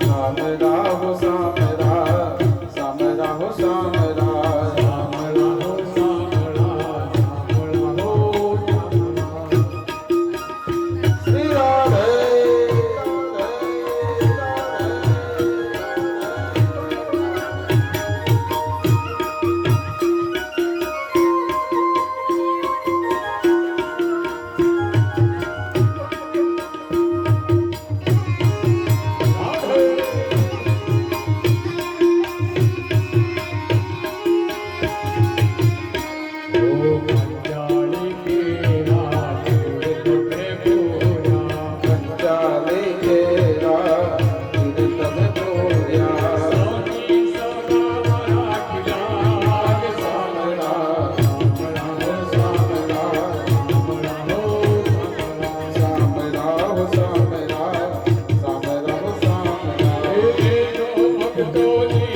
સાંભળા હો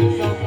so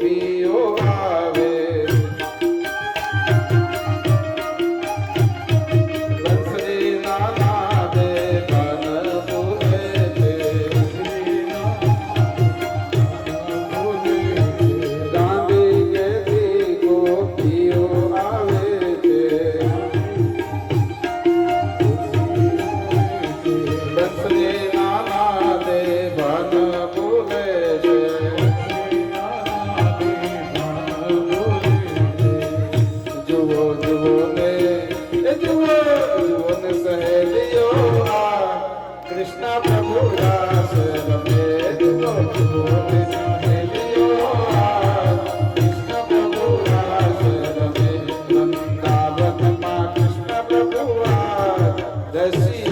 be desce.